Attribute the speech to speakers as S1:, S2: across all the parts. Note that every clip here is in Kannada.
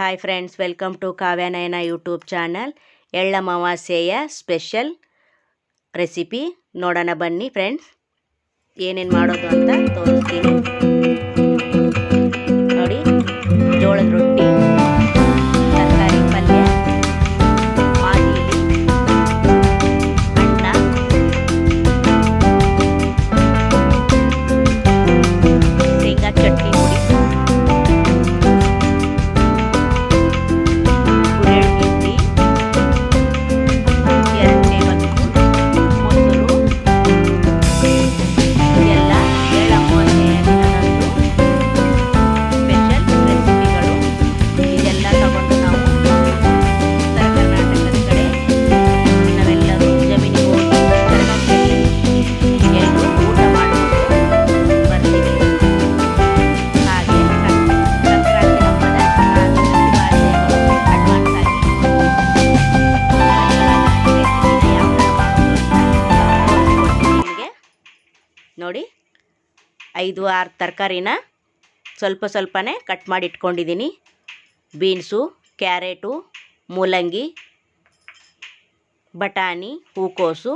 S1: Hi friends welcome to Kavyanayana YouTube channel ಎಳ್ಳಮಾವಾಸ್ಯೆಯ special recipe ನೋಡೋಣ ಬನ್ನಿ ಫ್ರೆಂಡ್ಸ್ ಏನೇನು ಮಾಡೋದು ಅಂತ ತೋರಿಸ್ತೀನಿ. ಐದು ಆರು ತರಕಾರಿನ ಸ್ವಲ್ಪ ಸ್ವಲ್ಪನೇ ಕಟ್ ಮಾಡಿ ಇಟ್ಕೊಂಡಿದ್ದೀನಿ. ಬೀನ್ಸು, ಕ್ಯಾರೆಟು, ಮೂಲಂಗಿ, ಬಟಾಣಿ, ಹೂಕೋಸು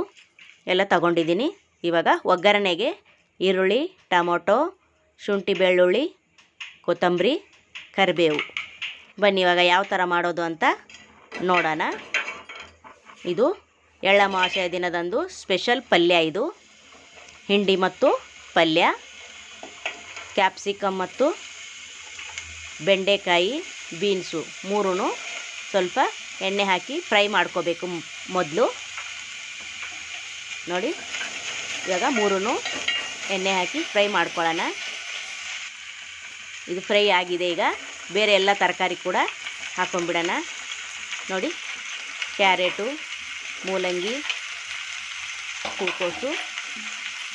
S1: ಎಲ್ಲ ತಗೊಂಡಿದ್ದೀನಿ. ಇವಾಗ ಒಗ್ಗರಣೆಗೆ ಈರುಳ್ಳಿ, ಟೊಮೊಟೊ, ಶುಂಠಿ ಬೆಳ್ಳುಳ್ಳಿ, ಕೊತ್ತಂಬರಿ, ಕರಿಬೇವು. ಬನ್ನಿ, ಇವಾಗ ಯಾವ ಥರ ಮಾಡೋದು ಅಂತ ನೋಡೋಣ. ಇದು ಎಳ್ಳಮಾವಾಸ್ಯ ದಿನದಂದು ಸ್ಪೆಷಲ್ ಪಲ್ಯ ಇದು. ಹಿಂಡಿ ಮತ್ತು ಪಲ್ಯ. ಕ್ಯಾಪ್ಸಿಕಮ್ ಮತ್ತು ಬೆಂಡೆಕಾಯಿ ಬೀನ್ಸು ಮೂರೂ ಸ್ವಲ್ಪ ಎಣ್ಣೆ ಹಾಕಿ ಫ್ರೈ ಮಾಡ್ಕೋಬೇಕು ಮೊದಲು. ನೋಡಿ, ಇವಾಗ ಮೂರೂ ಎಣ್ಣೆ ಹಾಕಿ ಫ್ರೈ ಮಾಡ್ಕೊಳ್ಳೋಣ. ಇದು ಫ್ರೈ ಆಗಿದೆ ಈಗ. ಬೇರೆ ಎಲ್ಲ ತರಕಾರಿ ಕೂಡ ಹಾಕೊಂಡ್ಬಿಡೋಣ. ನೋಡಿ, ಕ್ಯಾರೆಟು, ಮೂಲಂಗಿ, ಹೂಕೋಸು,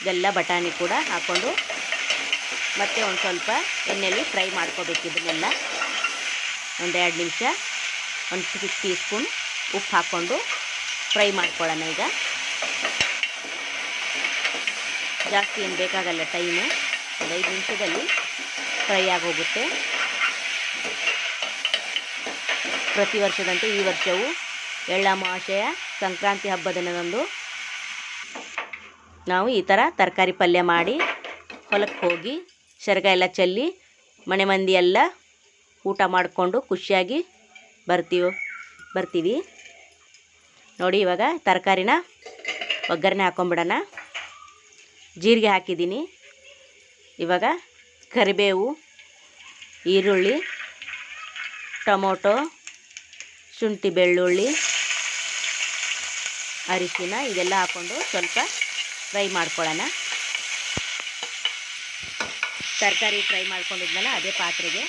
S1: ಇದೆಲ್ಲ ಬಟಾಣಿ ಕೂಡ ಹಾಕ್ಕೊಂಡು ಮತ್ತೆ ಒಂದು ಸ್ವಲ್ಪ ಎಣ್ಣೆಯಲ್ಲಿ ಫ್ರೈ ಮಾಡ್ಕೋಬೇಕು ಇದನ್ನೆಲ್ಲ. ಒಂದೆರಡು ನಿಮಿಷ. ಒಂದು ಟೀ ಸ್ಪೂನ್ ಉಪ್ಪು ಹಾಕ್ಕೊಂಡು ಫ್ರೈ ಮಾಡ್ಕೊಳ್ಳೋಣ ಈಗ. ಜಾಸ್ತಿ ಏನು ಬೇಕಾಗಲ್ಲ ಟೈಮು ಒಂದು ಐದು ನಿಮಿಷದಲ್ಲಿ ಫ್ರೈ ಆಗೋಗುತ್ತೆ. ಪ್ರತಿ ವರ್ಷದಂತೆ ಈ ವರ್ಷವೂ ಎಳ್ಳಮಾವಾಸ್ಯೆಯ ಸಂಕ್ರಾಂತಿ ಹಬ್ಬದ ದಿನದಂದು ನಾವು ಈ ಥರ ತರಕಾರಿ ಪಲ್ಯ ಮಾಡಿ ಹೊಲಕ್ಕೆ ಹೋಗಿ ಸೆರಗ ಎಲ್ಲ ಚೆಲ್ಲಿ ಮನೆ ಮಂದಿ ಎಲ್ಲ ಊಟ ಮಾಡಿಕೊಂಡು ಖುಷಿಯಾಗಿ ಬರ್ತೀವಿ ಬರ್ತೀವಿ. ನೋಡಿ ಇವಾಗ ತರಕಾರಿನ ಒಗ್ಗರಣೆ ಹಾಕೊಂಬಿಡೋಣ. ಜೀರಿಗೆ ಹಾಕಿದ್ದೀನಿ. ಇವಾಗ ಕರಿಬೇವು, ಈರುಳ್ಳಿ, ಟೊಮೊಟೊ, ಶುಂಠಿ ಬೆಳ್ಳುಳ್ಳಿ, ಅರಿಶಿನ, ಇದೆಲ್ಲ ಹಾಕ್ಕೊಂಡು ಸ್ವಲ್ಪ ಫ್ರೈ ಮಾಡ್ಕೊಳ್ಳೋಣ. ತರಕಾರಿ ಫ್ರೈ ಮಾಡ್ಕೊಂಡಿದ್ಮೇಲೆ ಅದೇ ಪಾತ್ರೆಗೆ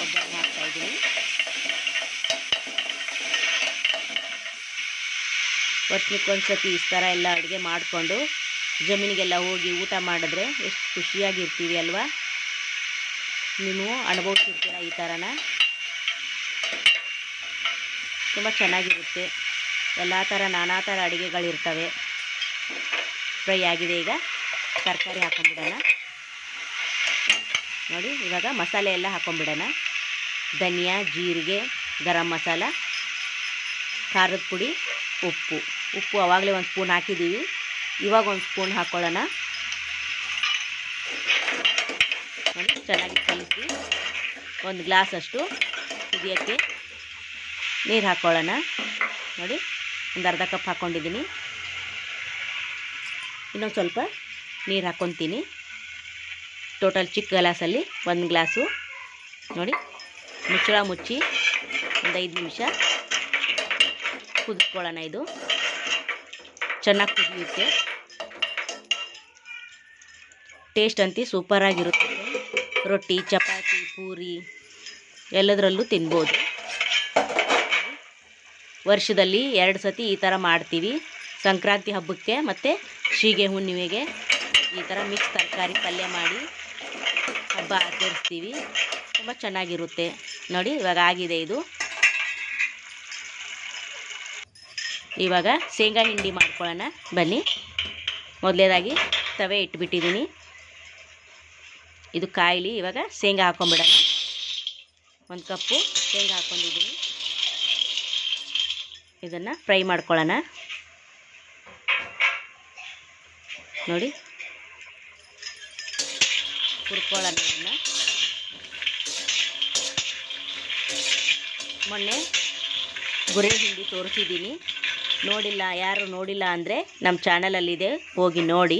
S1: ಒಗ್ಗರಣೆ ಹಾಕ್ತಾಯಿದ್ದೀನಿ ವರ್ಷಕ್ಕೊಂದು ಸತಿ ಈ ಥರ ಎಲ್ಲ ಅಡುಗೆ ಮಾಡಿಕೊಂಡು ಜಮೀನಿಗೆಲ್ಲ ಹೋಗಿ ಊಟ ಮಾಡಿದ್ರೆ ಎಷ್ಟು ಖುಷಿಯಾಗಿರ್ತೀವಿ ಅಲ್ವಾ? ನೀವು ಅನುಭವಿಸಿರ್ತೀರ ಈ ಥರನ? ತುಂಬ ಚೆನ್ನಾಗಿರುತ್ತೆ. ಎಲ್ಲ ಥರ ನಾನಾ ಥರ ಅಡುಗೆಗಳಿರ್ತವೆ. ಫ್ರೈ ಆಗಿದೆ ಈಗ. ತರಕಾರಿ ಹಾಕೊಂಡ್ಬಿಡೋಣ. ನೋಡಿ, ಇವಾಗ ಮಸಾಲೆ ಎಲ್ಲ ಹಾಕೊಂಡ್ಬಿಡೋಣ. ಧನಿಯಾ, ಜೀರಿಗೆ, ಗರಂ ಮಸಾಲ, ಖಾರದ ಪುಡಿ, ಉಪ್ಪು. ಉಪ್ಪು ಆವಾಗಲೇ ಒಂದು ಸ್ಪೂನ್ ಹಾಕಿದ್ದೀವಿ ಇವಾಗ ಒಂದು ಸ್ಪೂನ್ ಹಾಕ್ಕೊಳ್ಳೋಣ ನೋಡಿ, ಚೆನ್ನಾಗಿ ಕಲಿಸಿ. ಒಂದು ಗ್ಲಾಸ್ ಅಷ್ಟು ಕುದಿಯೋಕ್ಕೆ ನೀರು ಹಾಕ್ಕೊಳ್ಳೋಣ ನೋಡಿ, ಒಂದು ಅರ್ಧ ಕಪ್ ಹಾಕ್ಕೊಂಡಿದ್ದೀನಿ ಇನ್ನೊಂದು ಸ್ವಲ್ಪ ನೀರು ಹಾಕ್ಕೊತೀನಿ ಟೋಟಲ್ ಚಿಕ್ಕ ಗ್ಲಾಸಲ್ಲಿ ಒಂದು ಗ್ಲಾಸು. ನೋಡಿ, ಮುಚ್ಚಳ ಮುಚ್ಚಿ ಒಂದು ಐದು ನಿಮಿಷ ಕುದಿಸ್ಕೊಳ್ಳೋಣ ಇದು. ಚೆನ್ನಾಗಿ ಕುದಿಯುತ್ತೆ. ಟೇಸ್ಟ್ ಅಂತೂ ಸೂಪರಾಗಿರುತ್ತೆ. ರೊಟ್ಟಿ, ಚಪಾತಿ, ಪೂರಿ ಎಲ್ಲದರಲ್ಲೂ ತಿನ್ಬೋದು. ವರ್ಷದಲ್ಲಿ ಎರಡು ಸತಿ ಈ ಥರ ಮಾಡ್ತೀವಿ. ಸಂಕ್ರಾಂತಿ ಹಬ್ಬಕ್ಕೆ ಮತ್ತು ಶೀಗೆ ಹುಣ್ಣಿಮೆಗೆ ಈ ಥರ ಮಿಕ್ಸ್ ತರಕಾರಿ ಪಲ್ಯ ಮಾಡಿ ಹಬ್ಬ ಆಚರಿಸ್ತೀವಿ. ತುಂಬ ಚೆನ್ನಾಗಿರುತ್ತೆ. ನೋಡಿ, ಇವಾಗ ಆಗಿದೆ ಇದು. ಇವಾಗ ಶೇಂಗಾ ಹಿಂಡಿ ಮಾಡ್ಕೊಳ್ಳೋಣ. ಬನ್ನಿ. ಮೊದಲೇದಾಗಿ ತವೆ ಇಟ್ಬಿಟ್ಟಿದ್ದೀನಿ. ಇದು ಕಾಯಿಲಿ. ಇವಾಗ ಶೇಂಗಾ ಹಾಕೊಂಬಿಡೋಣ ಒಂದು ಕಪ್ಪು ಶೇಂಗಾ ಹಾಕ್ಕೊಂಡಿದ್ದೀನಿ. ಇದನ್ನು ಫ್ರೈ ಮಾಡ್ಕೊಳ್ಳೋಣ. ನೋಡಿ. ಹುರ್ಕೊಳ್ಳೋಣ ಇದನ್ನು ಮೊನ್ನೆ ಗುರೆ ಹಿಂಡಿ ತೋರಿಸಿದ್ದೀನಿ. ನೋಡಿಲ್ಲ, ಯಾರು ನೋಡಿಲ್ಲ ಅಂದರೆ ನಮ್ಮ ಚಾನಲಲ್ಲಿದೆ, ಹೋಗಿ ನೋಡಿ.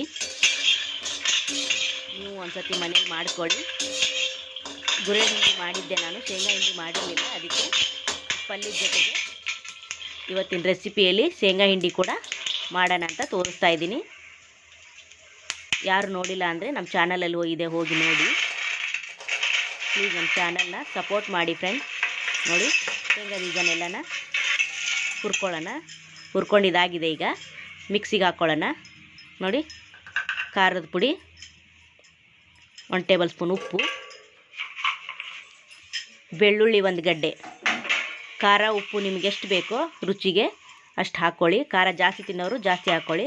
S1: ನೀವು ಒಂದ್ಸತಿ ಮನೇಲಿ ಮಾಡ್ಕೊಳ್ಳಿ. ಗುರೆ ಹಿಂಡಿ ಮಾಡಿದ್ದೆ ನಾನು, ಶೇಂಗಾ ಹಿಂಡಿ ಮಾಡಿರಲಿಲ್ಲ, ಅದಕ್ಕೆ ಪಲ್ಯದ ಜೊತೆಗೆ ಇವತ್ತಿನ ರೆಸಿಪಿಯಲ್ಲಿ ಶೇಂಗಾ ಹಿಂಡಿ ಕೂಡ ಮಾಡೋಣ ಅಂತ ತೋರಿಸ್ತಾ ಇದ್ದೀನಿ. ಯಾರು ನೋಡಿಲ್ಲ ಅಂದರೆ ನಮ್ಮ ಚಾನಲಲ್ಲಿ ಹೋಗಿದೆ, ಹೋಗಿ ನೋಡಿ. ಪ್ಲೀಸ್ ನಮ್ಮ ಚಾನಲ್ನ ಸಪೋರ್ಟ್ ಮಾಡಿ ಫ್ರೆಂಡ್ ನೋಡಿ, ಶೇಂಗಾ ಬೀಜನೆಲ್ಲನ ಹುರ್ಕೊಳ್ಳೋಣ. ಹುರ್ಕೊಂಡಿದ್ದಾಗಿದೆ ಈಗ. ಮಿಕ್ಸಿಗೆ ಹಾಕ್ಕೊಳ್ಳೋಣ ನೋಡಿ, ಖಾರದ ಪುಡಿ, ಒಂದು ಟೇಬಲ್ ಸ್ಪೂನ್ ಉಪ್ಪು, ಬೆಳ್ಳುಳ್ಳಿ ಒಂದು ಗಡ್ಡೆ. ಖಾರ, ಉಪ್ಪು ನಿಮಗೆ ಎಷ್ಟು ಬೇಕೋ ರುಚಿಗೆ ಅಷ್ಟು ಹಾಕ್ಕೊಳ್ಳಿ ಖಾರ ಜಾಸ್ತಿ ತಿನ್ನೋರು ಜಾಸ್ತಿ ಹಾಕ್ಕೊಳ್ಳಿ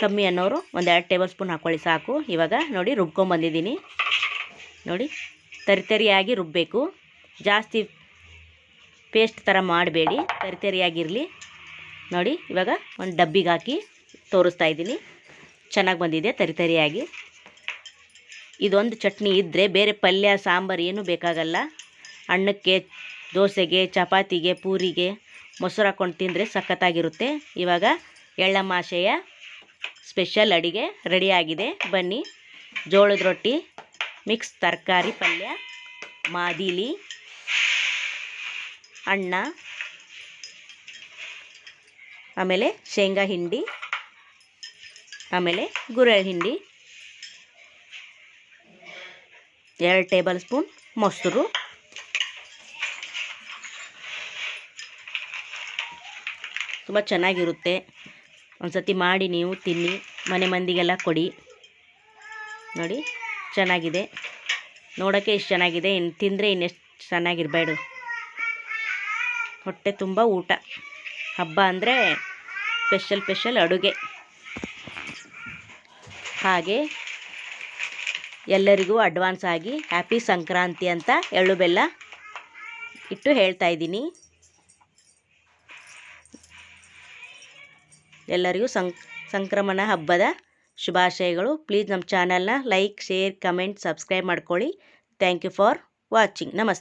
S1: ಕಮ್ಮಿ ಅನ್ನೋರು ಒಂದೆರಡು ಟೇಬಲ್ ಸ್ಪೂನ್ ಹಾಕ್ಕೊಳ್ಳಿ ಸಾಕು. ಇವಾಗ ನೋಡಿ ರುಬ್ಕೊಂಬಂದಿದ್ದೀನಿ ನೋಡಿ ತರಿತರಿಯಾಗಿ ರುಬ್ಬಬೇಕು ಜಾಸ್ತಿ ಪೇಸ್ಟ್ ಥರ ಮಾಡಬೇಡಿ ತರಿತರಿಯಾಗಿರಲಿ ನೋಡಿ, ಇವಾಗ ಒಂದು ಡಬ್ಬಿಗೆ ಹಾಕಿ ತೋರಿಸ್ತಾ ಇದ್ದೀನಿ. ಚೆನ್ನಾಗಿ ಬಂದಿದೆ ತರಿತರಿಯಾಗಿ ಇದೊಂದು ಚಟ್ನಿ ಇದ್ದರೆ ಬೇರೆ ಪಲ್ಯ, ಸಾಂಬಾರು ಏನೂ ಬೇಕಾಗಲ್ಲ. ಅನ್ನಕ್ಕೆ, ದೋಸೆಗೆ, ಚಪಾತಿಗೆ, ಪೂರಿಗೆ ಮೊಸರು ಹಾಕ್ಕೊಂಡು ತಿಂದರೆ ಸಖತ್ತಾಗಿರುತ್ತೆ. ಇವಾಗ ಎಳ್ಳಮಾಶೆಯ ಸ್ಪೆಷಲ್ ಅಡಿಗೆ ರೆಡಿಯಾಗಿದೆ ಬನ್ನಿ. ಜೋಳದ ರೊಟ್ಟಿ, ಮಿಕ್ಸ್ ತರಕಾರಿ ಪಲ್ಯ, ಮಾದಿಲಿ ಅಣ್ಣ ಆಮೇಲೆ ಶೇಂಗಾ ಹಿಂಡಿ, ಆಮೇಲೆ ಗುರೆಳ್ ಹಿಂಡಿ, ಎರಡು ಟೇಬಲ್ ಸ್ಪೂನ್ ಮೊಸರು, ತುಂಬ ಚೆನ್ನಾಗಿರುತ್ತೆ. ಒಂದು ಸತಿ ಮಾಡಿ ನೀವು ತಿನ್ನಿ. ಮನೆ ಮಂದಿಗೆಲ್ಲ ಕೊಡಿ. ನೋಡಿ, ಚೆನ್ನಾಗಿದೆ. ನೋಡೋಕ್ಕೆ ಇಷ್ಟು ಚೆನ್ನಾಗಿದೆ. ಇನ್ನು ತಿಂದರೆ ಇನ್ನೆಷ್ಟು ಚೆನ್ನಾಗಿರಬೇಡು. ಹೊಟ್ಟೆ ತುಂಬ ಊಟ. ಹಬ್ಬ ಅಂದರೆ ಸ್ಪೆಷಲ್ ಸ್ಪೆಷಲ್ ಅಡುಗೆ. ಹಾಗೆ ಎಲ್ಲರಿಗೂ ಅಡ್ವಾನ್ಸ್ ಆಗಿ ಹ್ಯಾಪಿ ಸಂಕ್ರಾಂತಿ ಅಂತ ಎಳ್ಳು ಬೆಲ್ಲ ಇಟ್ಟು ಹೇಳ್ತಾ ಇದ್ದೀನಿ. ಎಲ್ಲರಿಗೂ ಸಂ, ಸಂಕ್ರಮಣ ಹಬ್ಬದ ಶುಭಾಶಯಗಳು. ಪ್ಲೀಸ್ ನಮ್ಮ ಚಾನಲ್ನ ಲೈಕ್, ಶೇರ್, ಕಮೆಂಟ್, ಸಬ್ಸ್ಕ್ರೈಬ್ ಮಾಡ್ಕೊಳ್ಳಿ. Thank you for watching. ನಮಸ್ತೆ.